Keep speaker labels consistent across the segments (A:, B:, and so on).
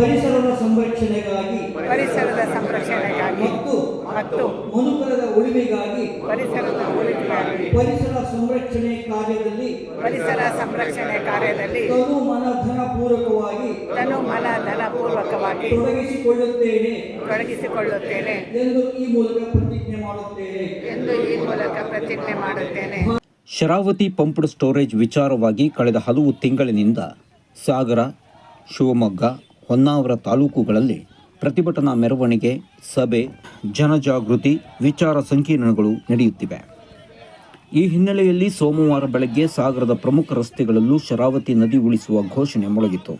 A: ಪರಿಸರದ ಸಂರಕ್ಷಣೆಗಾಗಿ
B: ಪರಿಸರದ ಸಂರಕ್ಷಣೆಗಾಗಿ
A: ಮತ್ತು
B: ಮತ್ತು
A: ಮನುಕುಲದ ಉಳಿವಿಗಾಗಿ
B: ಪರಿಸರದ ಉಳಿವಿಗಾಗಿ
A: ಪರಿಸರ ಸಂರಕ್ಷಣೆ ಕಾರ್ಯದಲ್ಲಿ
B: ಪರಿಸರ ಸಂರಕ್ಷಣೆ ಕಾರ್ಯದಲ್ಲಿ
A: ತನು ಮನ ಧನ ಪೂರಕವಾಗಿ
B: ತನು ಮನ ಧನ ಪೂರ್ವಕವಾಗಿ
A: ತೊಡಗಿಸಿಕೊಳ್ಳುತ್ತೇನೆ
B: ತೊಡಗಿಸಿಕೊಳ್ಳುತ್ತೇನೆ
A: ಎಂದು ಈ ಮೂಲಕ ಪ್ರತಿಜ್ಞೆ ಮಾಡುತ್ತೇನೆ.
B: ಎಂದು ಈ ಮೂಲಕ ಪ್ರತಿಜ್ಞೆ ಮಾಡುತ್ತೇನೆ.
C: ಶರಾವತಿ ಪಂಪ್ಡ್ ಸ್ಟೋರೇಜ್ ವಿಚಾರವಾಗಿ ಕಳೆದ ಹಲವು ತಿಂಗಳಿನಿಂದ ಸಾಗರ ಶಿವಮೊಗ್ಗ ಹೊನ್ನಾವರ ತಾಲೂಕುಗಳಲ್ಲಿ ಪ್ರತಿಭಟನಾ ಮೆರವಣಿಗೆ, ಸಭೆ, ಜನಜಾಗೃತಿ, ವಿಚಾರ ಸಂಕಿರಣಗಳು ನಡೆಯುತ್ತಿವೆ. ಈ ಹಿನ್ನೆಲೆಯಲ್ಲಿ ಸೋಮವಾರ ಬೆಳಗ್ಗೆ ಸಾಗರದ ಪ್ರಮುಖ ರಸ್ತೆಗಳಲ್ಲೂ ಶರಾವತಿ ನದಿ ಉಳಿಸುವ ಘೋಷಣೆ ಮೊಳಗಿತು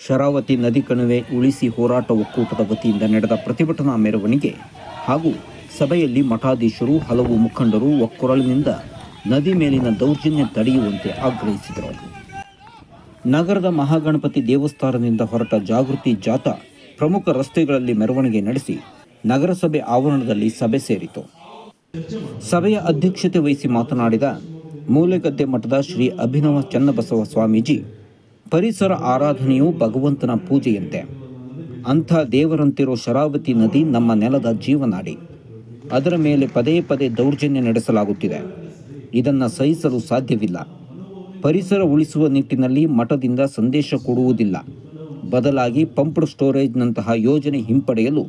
D: ಶರಾವತಿ ನದಿ
C: ಕಣಿವೆ ಉಳಿಸಿ ಹೋರಾಟ ಒಕ್ಕೂಟದ ವತಿಯಿಂದ ನಡೆದ ಪ್ರತಿಭಟನಾ ಮೆರವಣಿಗೆ ಹಾಗೂ ಸಭೆಯಲ್ಲಿ ಮಠಾಧೀಶರು, ಹಲವು ಮುಖಂಡರು ಒಕ್ಕೊರಳಿನಿಂದ ನದಿ ಮೇಲಿನ ದೌರ್ಜನ್ಯ ತಡೆಯುವಂತೆ ಆಗ್ರಹಿಸಿದರು. ನಗರದ ಮಹಾಗಣಪತಿ ದೇವಸ್ಥಾನದಿಂದ ಹೊರಟ ಜಾಗೃತಿ ಜಾಥಾ ಪ್ರಮುಖ ರಸ್ತೆಗಳಲ್ಲಿ ಮೆರವಣಿಗೆ ನಡೆಸಿ ನಗರಸಭೆ ಆವರಣದಲ್ಲಿ ಸಭೆ ಸೇರಿತು. ಸಭೆಯ ಅಧ್ಯಕ್ಷತೆ ವಹಿಸಿ ಮಾತನಾಡಿದ ಮೂಲೆಗದ್ದೆ ಮಠದ ಶ್ರೀ ಅಭಿನವ ಚನ್ನಬಸವ ಸ್ವಾಮೀಜಿ, ಪರಿಸರ ಆರಾಧನೆಯು ಭಗವಂತನ ಪೂಜೆಯಂತೆ. ಅಂಥ ದೇವರಂತಿರೋ ಶರಾವತಿ ನದಿ ನಮ್ಮ ನೆಲದ ಜೀವನಾಡಿ. ಅದರ ಮೇಲೆ ಪದೇ ಪದೇ ದೌರ್ಜನ್ಯ ನಡೆಸಲಾಗುತ್ತಿದೆ. ಇದನ್ನು ಸಹಿಸಲು ಸಾಧ್ಯವಿಲ್ಲ. ಪರಿಸರ ಉಳಿಸುವ ನಿಟ್ಟಿನಲ್ಲಿ ಮಠದಿಂದ ಸಂದೇಶ ಕೊಡುವುದಿಲ್ಲ. ಬದಲಾಗಿ ಪಂಪ್ಡ್ ಸ್ಟೋರೇಜ್ನಂತಹ ಯೋಜನೆ ಹಿಂಪಡೆಯಲು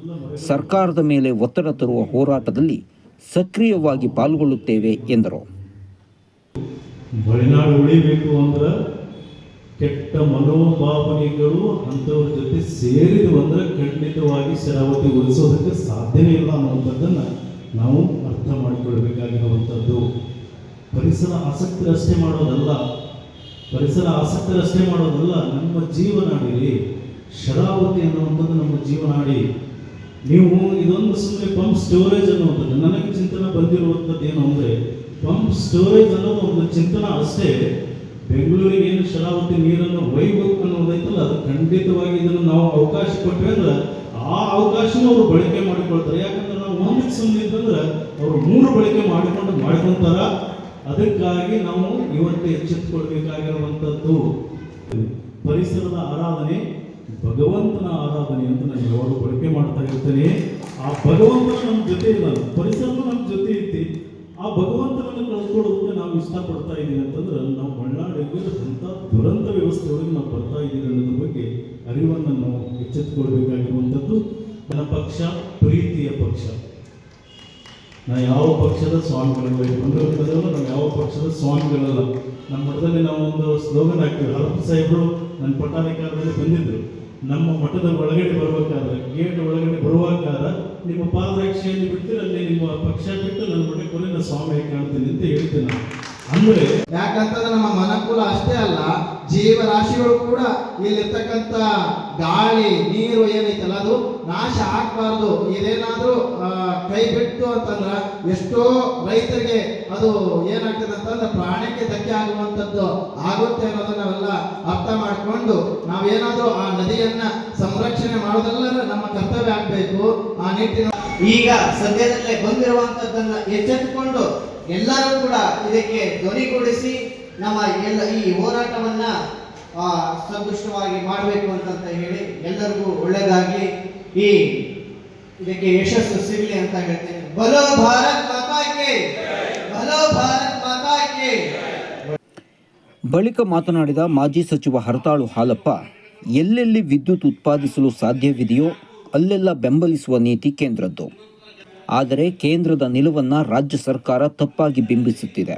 C: ಸರ್ಕಾರದ ಮೇಲೆ ಒತ್ತಡ ತರುವ ಹೋರಾಟದಲ್ಲಿ ಸಕ್ರಿಯವಾಗಿ ಪಾಲ್ಗೊಳ್ಳುತ್ತೇವೆ, ಎಂದರು.
E: ಮಲೆನಾಡು ಉಳಿಬೇಕು ಅಂದ್ರೆ ಕೆಟ್ಟ ಮನೋಭಾವನೆಗಳು ಅಂಥವ್ರ ಜೊತೆ ಸೇರಿದು ಅಂದ್ರೆ ಖಂಡಿತವಾಗಿ ಶರಾವತಿ ಉಳಿಸೋದಕ್ಕೆ ಸಾಧ್ಯವೇ ಇಲ್ಲ ಅನ್ನುವಂಥದ್ದನ್ನು ನಾವು ಅರ್ಥ ಮಾಡಿಕೊಳ್ಬೇಕಾಗಿರುವಂಥದ್ದು ಪರಿಸರ ಆಸಕ್ತರಷ್ಟೇ ಮಾಡೋದಲ್ಲ. ಪರಿಸರ ಆಸಕ್ತರಷ್ಟೇ ಮಾಡೋದಲ್ಲ. ನಮ್ಮ ಜೀವನಾಡಿರಿ ಶರಾವತಿ ಅನ್ನುವಂಥದ್ದು ನಮ್ಮ ಜೀವನಾಡಿ. ನೀವು ಇದೊಂದು ಸುಮ್ಮನೆ ಪಂಪ್ ಸ್ಟೋರೇಜ್ ಅನ್ನುವಂಥದ್ದು. ನನಗೆ ಚಿಂತನೆ ಬಂದಿರುವಂಥದ್ದು ಏನು ಅಂದರೆ, ಪಂಪ್ ಸ್ಟೋರೇಜ್ ಅನ್ನೋದು ಒಂದು ಚಿಂತನ ಅಷ್ಟೇ. ಬೆಂಗಳೂರಿಗೆ ಏನು ಶರಾವತಿ ನೀರನ್ನು ಒಯ್ಬೇಕು ಅನ್ನೋದೈತಲ್ಲ ಅದು ಖಂಡಿತವಾಗಿ ಇದನ್ನು ನಾವು ಅವಕಾಶ ಕೊಟ್ಟರೆ ಅಂದ್ರೆ ಆ ಅವಕಾಶನೂ ಅವರು ಬಳಕೆ ಮಾಡಿಕೊಳ್ತಾರೆ. ಯಾಕಂದ್ರೆ ಒಂದಕ್ಕೆ ಸುಮ್ಮನೆ ಇದ್ದಂದ್ರೆ ಅವರು ಮೂರು ಬಳಕೆ ಮಾಡಿಕೊಂಡು ಮಾಡ್ಕೊಂತಾರ. ಅದಕ್ಕಾಗಿ ನಾವು ಇವತ್ತು ಎಚ್ಚೆತ್ತುಕೊಳ್ಬೇಕಾಗಿರುವಂಥದ್ದು ಪರಿಸರದ ಆರಾಧನೆ, ಭಗವಂತನ ಆರಾಧನೆ ಅಂತ ನಾನು ಯಾವಾಗ ಬಳಕೆ ಮಾಡ್ತಾ ಇರ್ತೇನೆ. ಆ ಭಗವಂತ ನಮ್ಮ ಜೊತೆ ಇಲ್ಲ, ಪರಿಸರನೂ ನಮ್ಮ ಜೊತೆ ಐತಿ. ಆ ಭಗವಂತನನ್ನು ಕಳ್ಕೊಳ್ಳೋದಕ್ಕೆ ನಾವು ಇಷ್ಟಪಡ್ತಾ ಇದ್ದೀವಿ ಅಂತಂದ್ರೆ ನಾವು ಮಲೆನಾಡಿಗೆ ಅಂಥ ದುರಂತ ವ್ಯವಸ್ಥೆಯೊಳಗೆ ನಾವು ಬರ್ತಾ ಇದ್ದೀವಿ ಅನ್ನೋದ್ರ ಬಗ್ಗೆ ಅರಿವನ್ನು ನಾವು ಎಚ್ಚೆತ್ತುಕೊಳ್ಬೇಕಾಗಿರುವಂಥದ್ದು ನನ್ನ ಪಕ್ಷ ಪಕ್ಷ ನಾ ಯಾವ ಪಕ್ಷದ ಸ್ವಾಮಿಗಳಲ್ಲ ಬಂದಿರೋದ್ರಲ್ಲ ನಾವು ಯಾವ ಪಕ್ಷದ ಸ್ವಾಮಿಗಳಲ್ಲ ನಮ್ಮ ಮಠದಲ್ಲಿ ನಾವು ಒಂದು ಸ್ಲೋಗನ್ ಹಾಕ್ತೀವಿ ಹರಪ್ಪ ಸಾಹೇಬರು ನನ್ನ ಪಟ್ಟಾಧಿಕಾರದಲ್ಲಿ ಬಂದಿದ್ದರು ನಮ್ಮ ಮಠದ ಒಳಗಡೆ ಬರಬೇಕಾದ್ರೆ ಗೇಟ್ ಒಳಗಡೆ ಬರುವಾಗ ನಿಮ್ಮ ಪಾದರಕ್ಷೆಯಲ್ಲಿ ಬಿಟ್ಟು ಅಲ್ಲಿ ನಿಮ್ಮ ಪಕ್ಷ ಬಿಟ್ಟು ನನ್ನ ಮಠಕ್ಕೆ ಬನ್ನಿ ನಾನು ಸ್ವಾಮಿ ಕಾಣ್ತೀನಿ ಅಂತ ಹೇಳ್ತೀನಿ ಅಂದ್ರೆ
F: ಯಾಕಂತಂದ್ರೆ ನಮ್ಮ ಮನಕುಲ ಅಷ್ಟೇ ಅಲ್ಲ, ಜೀವರಾಶಿಗಳು ಕೂಡ ಇಲ್ಲಿರ್ತಕ್ಕಂಥ ಗಾಳಿ, ನೀರು ಏನೈತಲ್ಲ ಅದು ನಾಶ ಆಗ್ಬಾರ್ದು. ಇದೇನಾದ್ರೂ ಕೈ ಬಿಟ್ಟು ಅಂತಂದ್ರ ಎಷ್ಟೋ ರೈತರಿಗೆ ಅದು ಏನಾಗ್ತದೆ ಅಂತಂದ್ರೆ ಪ್ರಾಣಕ್ಕೆ ಧಕ್ಕೆ ಆಗುವಂಥದ್ದು ಆಗುತ್ತೆ ಅನ್ನೋದನ್ನ ನಾವೆಲ್ಲ ಅರ್ಥ ಮಾಡಿಕೊಂಡು ನಾವೇನಾದ್ರೂ ಆ ನದಿಯನ್ನ ಸಂರಕ್ಷಣೆ ಮಾಡೋದೆಲ್ಲ ನಮ್ಮ ಕರ್ತವ್ಯ ಆಗ್ಬೇಕು. ಆ ನಿಟ್ಟಿನ
G: ಈಗ ಸದ್ಯದಲ್ಲೇ ಬಂದಿರುವಂತದ್ದನ್ನ ಎಚ್ಚೆತ್ತುಕೊಂಡು ಎಲ್ಲರೂ ಕೂಡ ಇದಕ್ಕೆ ಧ್ವನಿಗೂಡಿಸಿ ನಮ್ಮ ಎಲ್ಲ ಈ ಹೋರಾಟವನ್ನ ಆ, ಸದೃಷ್ಟವಾಗಿ ಮಾಡಬೇಕು ಅಂತಂತ ಹೇಳಿ ಎಲ್ಲರಿಗೂ ಒಳ್ಳೆಯದಾಗಿ ಈ ಇದಕ್ಕೆ ಯಶಸ್ಸು ಸಿಗಲಿ ಅಂತ ಹೇಳ್ತೇನೆ. ಬಲೋ ಭಾರತ್ ಮಾತಾಕೆ. ಬಲೋ ಭಾರತ್ ಮಾತಾಕೆ.
C: ಬಳಿಕ ಮಾತನಾಡಿದ ಮಾಜಿ ಸಚಿವ ಹರತಾಳು ಹಾಲಪ್ಪ, ಎಲ್ಲೆಲ್ಲಿ ವಿದ್ಯುತ್ ಉತ್ಪಾದಿಸಲು ಸಾಧ್ಯವಿದೆಯೋ ಅಲ್ಲೆಲ್ಲ ಬೆಂಬಲಿಸುವ ನೀತಿ ಕೇಂದ್ರದ್ದು. ಆದರೆ ಕೇಂದ್ರದ ನಿಲುವನ್ನು ರಾಜ್ಯ ಸರ್ಕಾರ ತಪ್ಪಾಗಿ ಬಿಂಬಿಸುತ್ತಿದೆ.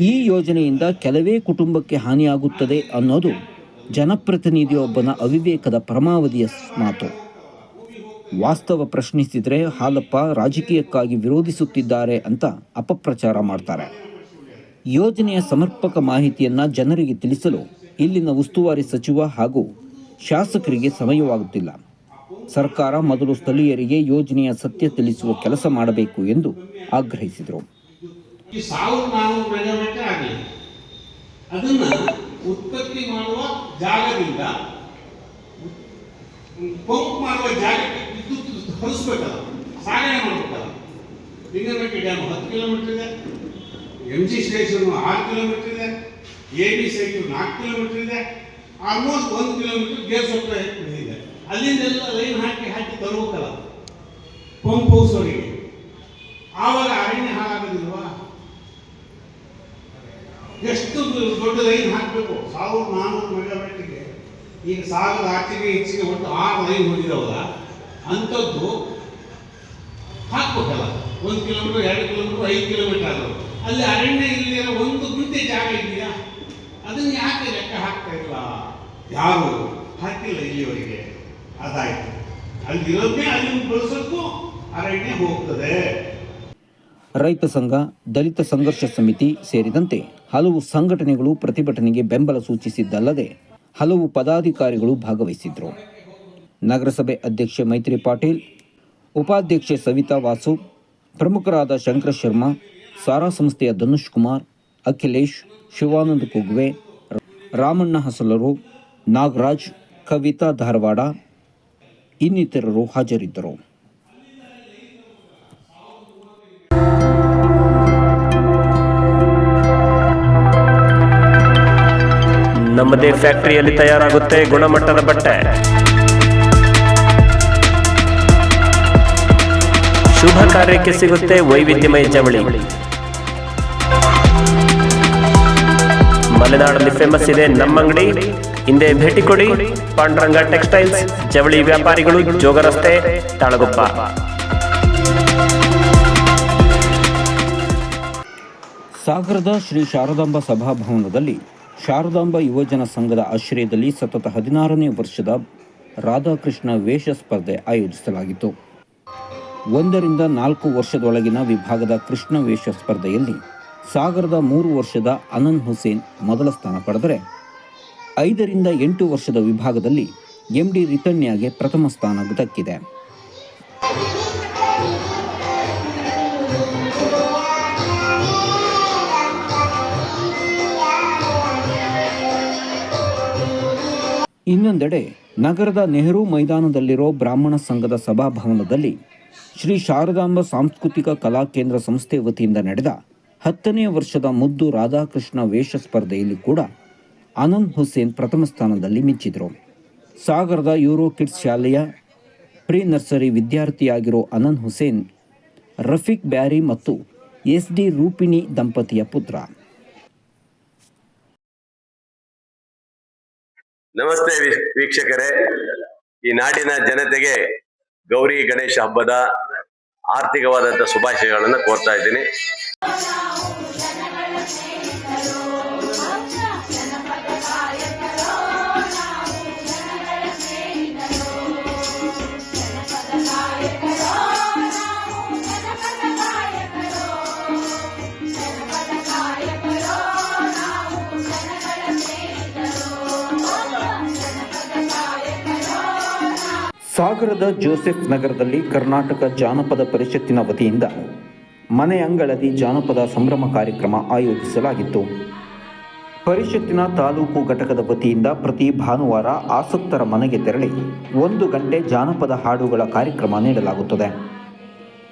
C: ಈ ಯೋಜನೆಯಿಂದ ಕೆಲವೇ ಕುಟುಂಬಕ್ಕೆ ಹಾನಿಯಾಗುತ್ತದೆ ಅನ್ನೋದು ಜನಪ್ರತಿನಿಧಿಯೊಬ್ಬನ ಅವಿವೇಕದ ಪರಮಾವಧಿಯ ಮಾತು. ವಾಸ್ತವ ಪ್ರಶ್ನಿಸಿದರೆ, ಹಾಲಪ್ಪ ರಾಜಕೀಯಕ್ಕಾಗಿ ವಿರೋಧಿಸುತ್ತಿದ್ದಾರೆ ಅಂತ ಅಪಪ್ರಚಾರ ಮಾಡ್ತಾರೆ. ಯೋಜನೆಯ ಸಮರ್ಪಕ ಮಾಹಿತಿಯನ್ನು ಜನರಿಗೆ ತಿಳಿಸಲು ಇಲ್ಲಿನ ಉಸ್ತುವಾರಿ ಸಚಿವ ಹಾಗೂ ಶಾಸಕರಿಗೆ ಸಮಯವಾಗುತ್ತಿಲ್ಲ. ಸರ್ಕಾರ ಮೊದಲು ಸ್ಥಳೀಯರಿಗೆ ಯೋಜನೆಯ ಸತ್ಯ ತಿಳಿಸುವ ಕೆಲಸ ಮಾಡಬೇಕು ಎಂದು ಆಗ್ರಹಿಸಿದರು.
H: ಉತ್ಪತ್ತಿ ಮಾಡುವ ಜಾಗದಿಂದ, ಪಂಪ್ ಮಾಡುವ ಜಾಗಕ್ಕೆ ಹರಿಸ್ಬೇಕಲ್ಲ ಸಾಗಣೆ ಮಾಡ್ಬೇಕಲ್ಲ ಲಿಂಗನಮಕ್ಕಿ ಡ್ಯಾಮ್ ಹತ್ತು ಕಿಲೋಮೀಟರ್ ಇದೆ. ಎಂ ಜಿ ಸ್ಟೇಷನ್ ಆರು ಕಿಲೋಮೀಟರ್ ಇದೆ. ಎ ಬಿ ಸೈಟು ನಾಲ್ಕು ಕಿಲೋಮೀಟರ್ ಇದೆ. ಆಲ್ಮೋಸ್ಟ್ ಒಂದು ಕಿಲೋಮೀಟರ್ ಗೇರ್ಸೊಪ್ಪಳ ಇದೆ. ಅಲ್ಲಿಂದೆಲ್ಲ ಲೈನ್ ಹಾಕಿ ಹಾಕಿ ತರಬೇಕಲ್ಲ ಪಂಪ್ ಹೌಸ್ ಅವರಿಗೆ. ಆವಾಗ ಅರಣ್ಯ ಹಾಳಾಗೋದಿಲ್ವಾ? ಎಷ್ಟು ದೊಡ್ಡ ಲೈನ್ ಹಾಕಬೇಕು? ಸಾವಿರದ ನಾನ್ನೂರು ಮೆಗಾಮೀಟರ್ಗೆ ಈಗ ಸಾವಿರದ ಆಚೆಗೆ ಹೆಚ್ಚಿಗೆ ಒಟ್ಟು ಆರು ಲೈನ್ ಹೊಂದಿದಾವಲ್ಲ ಅಂಥದ್ದು ಹಾಕ್ಬೇಕಲ್ಲ ಒಂದು ಕಿಲೋಮೀಟರ್, ಎರಡು ಕಿಲೋಮೀಟರ್, ಐದು ಕಿಲೋಮೀಟರ್ ಅಲ್ಲಿ ಅರಣ್ಯ ಇಲ್ಲದಿರೋ ಒಂದು ಗುಂಟೆ ಜಾಗ ಇದೆಯಾ? ಅದನ್ನು ಯಾಕೆ ಲೆಕ್ಕ ಹಾಕ್ತಾ ಇಲ್ಲ ಯಾರು? ಹಾಕಿಲ್ಲ ಇಲ್ಲಿವರೆಗೆ ಅದಾಯಿತು. ಅಲ್ಲಿರೋದನ್ನೇ ಅಲ್ಲಿ ಬಳಸೋಕ್ಕೂ ಅರಣ್ಯ ಹೋಗ್ತದೆ.
C: ರೈತ ಸಂಘ, ದಲಿತ ಸಂಘರ್ಷ ಸಮಿತಿ ಸೇರಿದಂತೆ ಹಲವು ಸಂಘಟನೆಗಳು ಪ್ರತಿಭಟನೆಗೆ ಬೆಂಬಲ ಸೂಚಿಸಿದ್ದಲ್ಲದೆ ಹಲವು ಪದಾಧಿಕಾರಿಗಳು ಭಾಗವಹಿಸಿದ್ರು. ನಗರಸಭೆ ಅಧ್ಯಕ್ಷೆ ಮೈತ್ರಿ ಪಾಟೀಲ್, ಉಪಾಧ್ಯಕ್ಷೆ ಸವಿತಾ ವಾಸು, ಪ್ರಮುಖರಾದ ಶಂಕರ ಶರ್ಮಾ, ಸಾರಾ ಸಂಸ್ಥೆಯ ಧನುಷ್ ಕುಮಾರ್, ಅಖಿಲೇಶ್, ಶಿವಾನಂದ ಕುಗ್ವೆ, ರಾಮಣ್ಣ ಹಸಲರು, ನಾಗರಾಜ್, ಕವಿತಾ ಧಾರವಾಡ ಇನ್ನಿತರರು ಹಾಜರಿದ್ದರು.
I: ನಮ್ಮದೇ ಫ್ಯಾಕ್ಟರಿಯಲ್ಲಿ ತಯಾರಾಗುತ್ತೆ ಗುಣಮಟ್ಟದ ಬಟ್ಟೆ. ಶುಭ ಕಾರ್ಯಕ್ಕೆ ಸಿಗುತ್ತೆ ವೈವಿಧ್ಯಮಯ ಜವಳಿ ಮಲೆನಾಡಲ್ಲಿ ಫೇಮಸ್ ಇದೆ ನಮ್ಮ ಅಂಗಡಿ. ಹಿಂದೆ ಭೇಟಿ ಕೊಡಿ. ಪಾಂಡುರಂಗ ಟೆಕ್ಸ್ಟೈಲ್ಸ್ ಜವಳಿ ವ್ಯಾಪಾರಿಗಳು, ಜೋಗ ರಸ್ತೆ, ತಾಳಗುಪ್ಪ.
C: ಸಾಗರದ ಶ್ರೀ ಶಾರದಾಂಬ ಸಭಾಭವನದಲ್ಲಿ ಶಾರದಾಂಬ ಯುವಜನ ಸಂಘದ ಆಶ್ರಯದಲ್ಲಿ ಸತತ ಹದಿನಾರನೇ ವರ್ಷದ ರಾಧಾಕೃಷ್ಣ ವೇಷ ಸ್ಪರ್ಧೆ ಆಯೋಜಿಸಲಾಗಿತ್ತು. ಒಂದರಿಂದ ನಾಲ್ಕು ವರ್ಷದೊಳಗಿನ ವಿಭಾಗದ ಕೃಷ್ಣ ವೇಷ ಸ್ಪರ್ಧೆಯಲ್ಲಿ ಸಾಗರದ ಮೂರು ವರ್ಷದ ಅನನ್ ಹುಸೇನ್ ಮೊದಲ ಸ್ಥಾನ ಪಡೆದರೆ ಐದರಿಂದ ಎಂಟು ವರ್ಷದ ವಿಭಾಗದಲ್ಲಿ ಎಂಡಿ ರಿತಣ್ಯಾಗೆ ಪ್ರಥಮ ಸ್ಥಾನ ದಕ್ಕಿದೆ. ಇನ್ನೊಂದೆಡೆ ನಗರದ ನೆಹರು ಮೈದಾನದಲ್ಲಿರೋ ಬ್ರಾಹ್ಮಣ ಸಂಘದ ಸಭಾಭವನದಲ್ಲಿ ಶ್ರೀ ಶಾರದಾಂಬ ಸಾಂಸ್ಕೃತಿಕ ಕಲಾ ಕೇಂದ್ರ ಸಂಸ್ಥೆ ವತಿಯಿಂದ ನಡೆದ ಹತ್ತನೇ ವರ್ಷದ ಮುದ್ದು ರಾಧಾಕೃಷ್ಣ ವೇಷ ಸ್ಪರ್ಧೆಯಲ್ಲಿ ಕೂಡ ಅನಂತ್ ಹುಸೇನ್ ಪ್ರಥಮ ಸ್ಥಾನದಲ್ಲಿ ಮಿಂಚಿದರು. ಸಾಗರದ ಯೂರೋ ಕಿಡ್ಸ್ ಶಾಲೆಯ ಪ್ರೀ ನರ್ಸರಿ ವಿದ್ಯಾರ್ಥಿಯಾಗಿರೋ ಅನಂತ್ ಹುಸೇನ್, ರಫೀಕ್ ಬ್ಯಾರಿ ಮತ್ತು ಎಸ್ ಡಿ ರೂಪಿಣಿ ದಂಪತಿಯ ಪುತ್ರ.
J: ನಮಸ್ತೆ ವೀಕ್ಷಕರೇ. ಈ ನಾಡಿನ ಜನತೆಗೆ ಗೌರಿ ಗಣೇಶ ಹಬ್ಬದ ಆರ್ಥಿಕವಾದಂಥ ಶುಭಾಶಯಗಳನ್ನು ಕೋರ್ತಾ ಇದ್ದೀನಿ.
C: ಸಾಗರದ ಜೋಸೆಫ್ ನಗರದಲ್ಲಿ ಕರ್ನಾಟಕ ಜಾನಪದ ಪರಿಷತ್ತಿನ ವತಿಯಿಂದ ಮನೆ ಅಂಗಳದಿ ಜಾನಪದ ಸಂಭ್ರಮ ಕಾರ್ಯಕ್ರಮ ಆಯೋಜಿಸಲಾಗಿತ್ತು. ಪರಿಷತ್ತಿನ ತಾಲೂಕು ಘಟಕದ ವತಿಯಿಂದ ಪ್ರತಿ ಭಾನುವಾರ ಆಸಕ್ತರ ಮನೆಗೆ ತೆರಳಿ ಒಂದು ಗಂಟೆ ಜಾನಪದ ಹಾಡುಗಳ ಕಾರ್ಯಕ್ರಮ ನೀಡಲಾಗುತ್ತದೆ.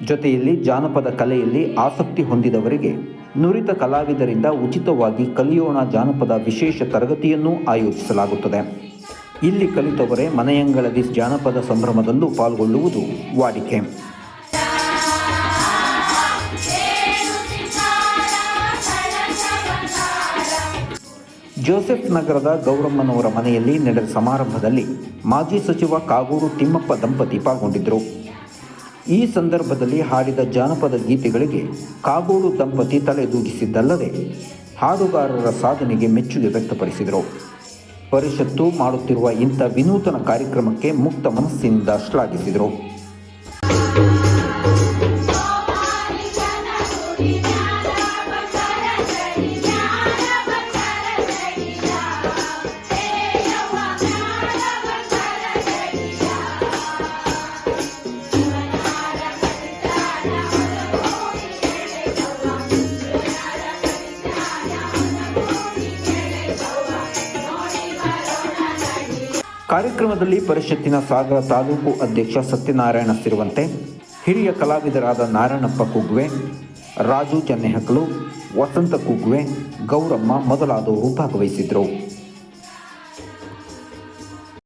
C: ಜೊತೆಯಲ್ಲಿ ಜಾನಪದ ಕಲೆಯಲ್ಲಿ ಆಸಕ್ತಿ ಹೊಂದಿದವರಿಗೆ ನುರಿತ ಕಲಾವಿದರಿಂದ ಉಚಿತವಾಗಿ ಕಲಿಯೋಣ ಜಾನಪದ ವಿಶೇಷ ತರಗತಿಯನ್ನು ಆಯೋಜಿಸಲಾಗುತ್ತದೆ. ಇಲ್ಲಿ ಕಲಿತವರೇ ಮನೆಯಂಗಳದಿ ಜಾನಪದ ಸಂಭ್ರಮದಲ್ಲೂ ಪಾಲ್ಗೊಳ್ಳುವುದು ವಾಡಿಕೆ. ಜೋಸೆಫ್ ನಗರದ ಗೌರಮ್ಮನವರ ಮನೆಯಲ್ಲಿ ನಡೆದ ಸಮಾರಂಭದಲ್ಲಿ ಮಾಜಿ ಸಚಿವ ಕಾಗೂರು ತಿಮ್ಮಪ್ಪ ದಂಪತಿ ಪಾಲ್ಗೊಂಡಿದ್ದರು. ಈ ಸಂದರ್ಭದಲ್ಲಿ ಹಾಡಿದ ಜಾನಪದ ಗೀತೆಗಳಿಗೆ ಕಾಗೋಡು ದಂಪತಿ ತಲೆದೂಗಿಸಿದ್ದಲ್ಲದೆ ಹಾಡುಗಾರರ ಸಾಧನೆಗೆ ಮೆಚ್ಚುಗೆ ವ್ಯಕ್ತಪಡಿಸಿದರು. ಪರಿಷತ್ತು ಮಾಡುತ್ತಿರುವ ಇಂಥ ವಿನೂತನ ಕಾರ್ಯಕ್ರಮಕ್ಕೆ ಮುಕ್ತ ಮನಸ್ಸಿನಿಂದ ಶ್ಲಾಘಿಸಿದರು. ಕಾರ್ಯಕ್ರಮದಲ್ಲಿ ಪರಿಷತ್ತಿನ ಸಾಗರ ತಾಲೂಕು ಅಧ್ಯಕ್ಷ ಸತ್ಯನಾರಾಯಣ ಸಿರುವಂತೆ ಹಿರಿಯ ಕಲಾವಿದರಾದ ನಾರಾಯಣಪ್ಪ ಕುಗ್ವೆ, ರಾಜು ಚೆನ್ನೆಹಕ್ಕಲು, ವಸಂತ ಕುಗ್ವೆ, ಗೌರಮ್ಮ ಮೊದಲಾದವರು ಭಾಗವಹಿಸಿದ್ರು